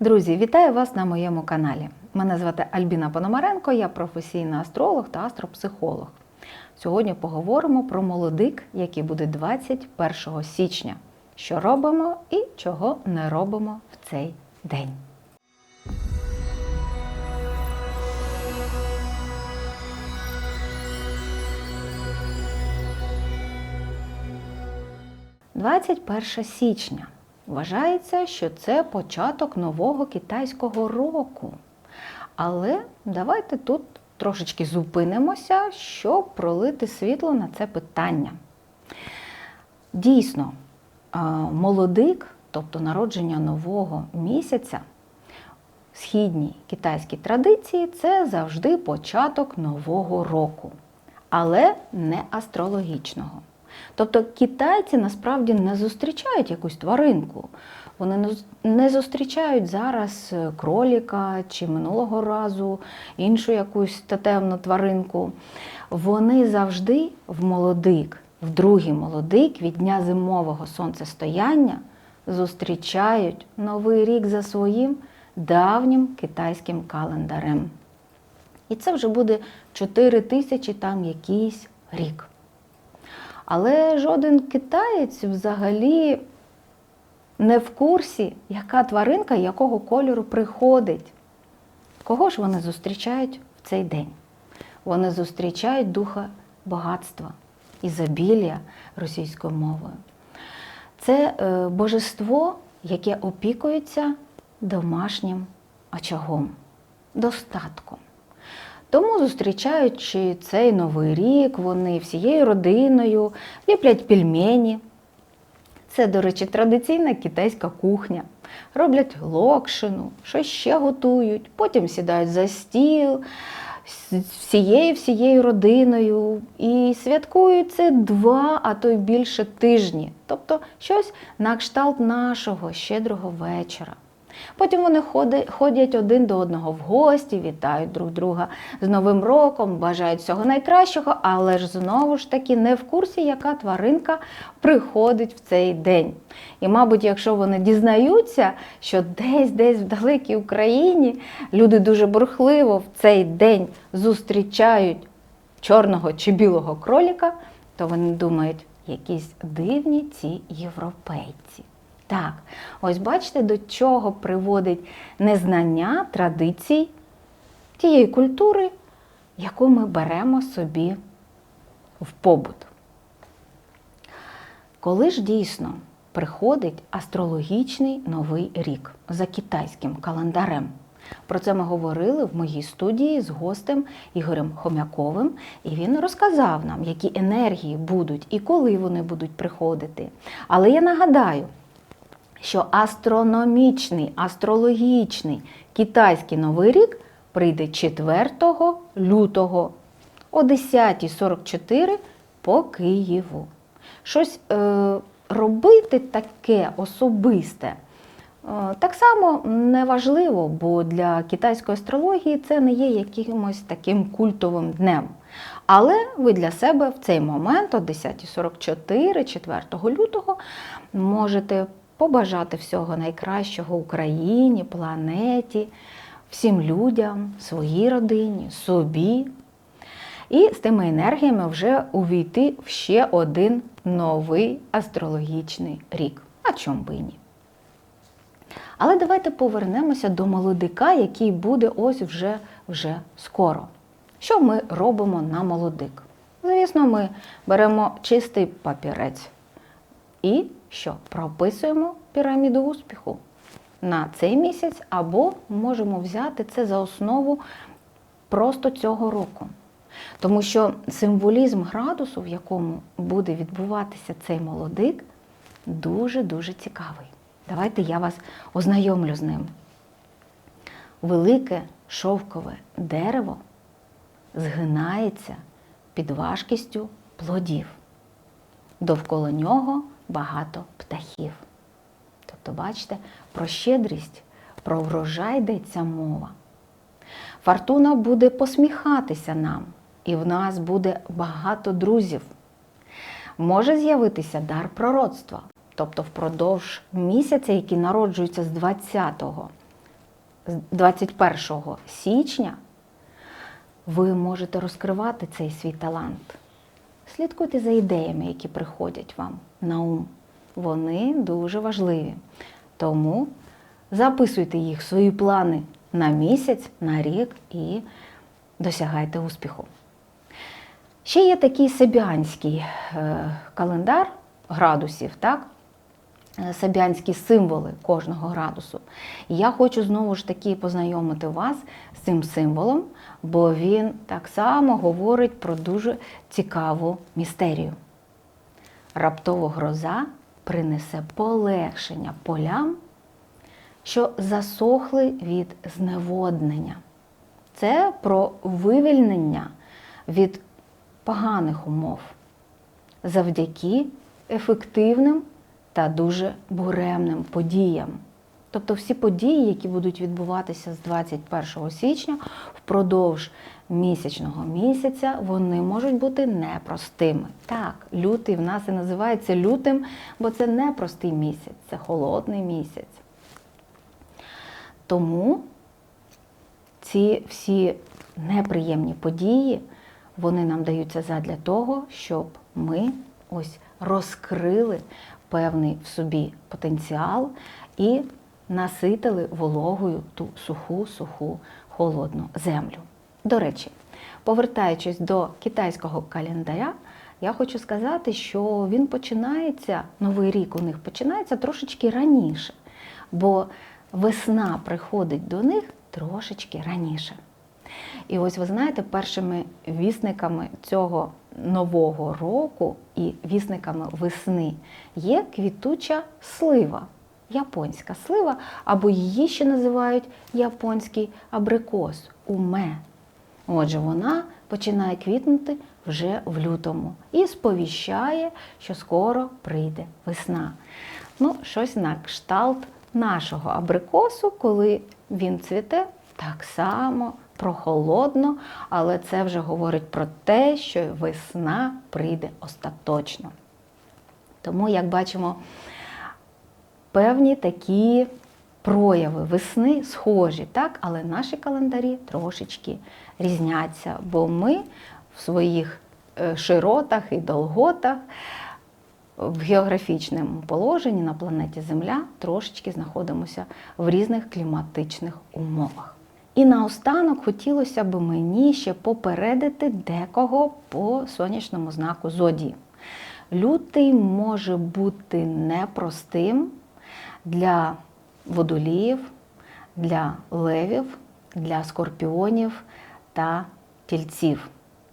Друзі, вітаю вас на моєму каналі. Мене звати Альбіна Пономаренко, я професійний астролог та астропсихолог. Сьогодні поговоримо про молодик, який буде 21 січня. Що робимо і чого не робимо в цей день. «21 січня. Вважається, що це початок нового китайського року. Але давайте тут трошечки зупинимося, щоб пролити світло на це питання. Дійсно, молодик, тобто народження нового місяця, східній китайській традиції це завжди початок нового року, але не астрологічного. Тобто китайці насправді не зустрічають якусь тваринку. Вони не зустрічають зараз е, кроліка чи минулого разу іншу якусь тотемну тваринку. Вони завжди в молодик, в другий молодик від дня зимового сонцестояння зустрічають новий рік за своїм давнім китайським календарем. І це вже буде 4 тисячі там якийсь рік. Але жоден китаєць взагалі не в курсі, яка тваринка якого кольору приходить. Кого ж вони зустрічають в цей день? Вони зустрічають духа багатства, ізобілля російською мовою. Це е, божество, яке опікується домашнім очагом, достатком. Тому, зустрічаючи цей новий рік, вони всією родиною ліплять пельмені. Це, до речі, традиційна китайська кухня. Роблять локшину, щось ще готують, потім сідають за стіл всією всією родиною і святкують це два, а то й більше тижні. Тобто щось на кшталт нашого щедрого вечора. Потім вони ходять один до одного в гості, вітають друг друга з Новим роком, бажають всього найкращого, але ж знову ж таки не в курсі, яка тваринка приходить в цей день. І, мабуть, якщо вони дізнаються, що десь десь в далекій Україні люди дуже бурхливо в цей день зустрічають чорного чи білого кроліка, то вони думають, якісь дивні ці європейці. Так, ось бачите, до чого приводить незнання традицій тієї культури, яку ми беремо собі в побут. Коли ж дійсно приходить астрологічний новий рік за китайським календарем? Про це ми говорили в моїй студії з гостем Ігорем Хомяковим, і він розказав нам, які енергії будуть і коли вони будуть приходити. Але я нагадаю, що астрономічний, астрологічний китайський новий рік прийде 4 лютого о 10.44 по Києву. Щось е, робити таке особисте. е, Так само неважливо, бо для китайської астрології це не є якимось таким культовим днем. Але ви для себе в цей момент, о 10.44, 4 лютого, можете побажати всього найкращого Україні, планеті, всім людям, своїй родині, собі. І з тими енергіями вже увійти в ще один новий астрологічний рік. А чом би ні? Але давайте повернемося до молодика, який буде ось вже, вже скоро. Що ми робимо на молодик? Звісно, ми беремо чистий папірець і що? Прописуємо піраміду успіху на цей місяць, або можемо взяти це за основу просто цього року. Тому що символізм градусу, в якому буде відбуватися цей молодик, дуже-дуже цікавий. Давайте я вас ознайомлю з ним. Велике шовкове дерево згинається під важкістю плодів. Довкола нього багато птахів. Тобто, бачите, про щедрість, про врожай йдеться мова. Фортуна буде посміхатися нам, і в нас буде багато друзів. Може з'явитися дар пророцтва, тобто впродовж місяця, який народжується з 20 з 21 січня ви можете розкривати цей свій талант. Слідкуйте за ідеями, які приходять вам на ум. Вони дуже важливі. Тому записуйте їх в свої плани на місяць, на рік і досягайте успіху. Ще є такий себіанський е, календар градусів, так? Е, Сабіанські символи кожного градусу. Я хочу знову ж таки познайомити вас з цим символом, бо він так само говорить про дуже цікаву містерію. Раптово гроза принесе полегшення полям, що засохли від зневоднення. Це про вивільнення від поганих умов завдяки ефективним та дуже буремним подіям. Тобто всі події, які будуть відбуватися з 21 січня впродовж місячного місяця, вони можуть бути непростими. Так, лютий в нас і називається лютим, бо це непростий місяць, це холодний місяць. Тому ці всі неприємні події, вони нам даються задля того, щоб ми ось розкрили певний в собі потенціал і наситили вологою ту суху, суху, холодну землю. До речі, повертаючись до китайського календаря, я хочу сказати, що він починається, новий рік у них починається трошечки раніше, бо весна приходить до них трошечки раніше. І ось ви знаєте, першими вісниками цього нового року і вісниками весни є квітуча слива, японська слива, або її ще називають японський абрикос уме. Отже, вона починає квітнути вже в лютому і сповіщає, що скоро прийде весна. Ну, щось на кшталт нашого абрикосу, коли він цвіте, так само прохолодно, але це вже говорить про те, що весна прийде остаточно. Тому, як бачимо, певні такі прояви весни схожі, так? але наші календарі трошечки різняться, бо ми в своїх е, широтах і долготах в географічному положенні на планеті Земля трошечки знаходимося в різних кліматичних умовах. І наостанок хотілося б мені ще попередити декого по сонячному знаку Зодії. Лютий може бути непростим для водоліїв, для левів, для скорпіонів та тільців,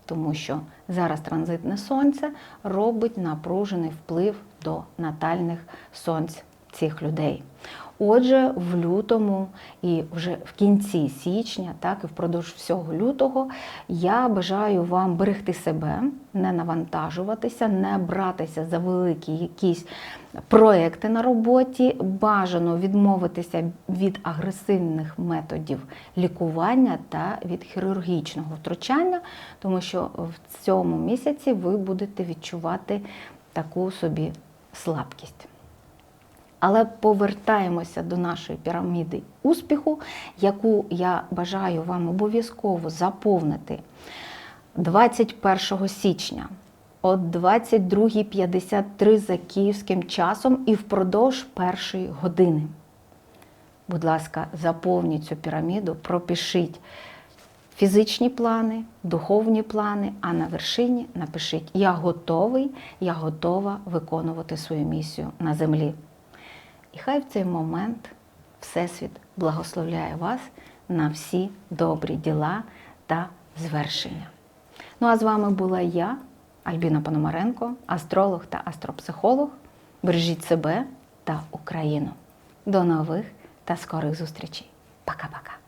тому що зараз транзитне сонце робить напружений вплив до натальних сонць цих людей. Отже, в лютому і вже в кінці січня, так і впродовж всього лютого, я бажаю вам берегти себе, не навантажуватися, не братися за великі якісь проекти на роботі, бажано відмовитися від агресивних методів лікування та від хірургічного втручання, тому що в цьому місяці ви будете відчувати таку собі слабкість. Але повертаємося до нашої піраміди успіху, яку я бажаю вам обов'язково заповнити 21 січня о 22.53 за київським часом і впродовж першої години. Будь ласка, заповніть цю піраміду, пропишіть фізичні плани, духовні плани, а на вершині напишіть Я готовий, я готова виконувати свою місію на землі. І хай в цей момент Всесвіт благословляє вас на всі добрі діла та звершення. Ну а з вами була я, Альбіна Пономаренко, астролог та астропсихолог. Бережіть себе та Україну. До нових та скорих зустрічей. Пока-пока.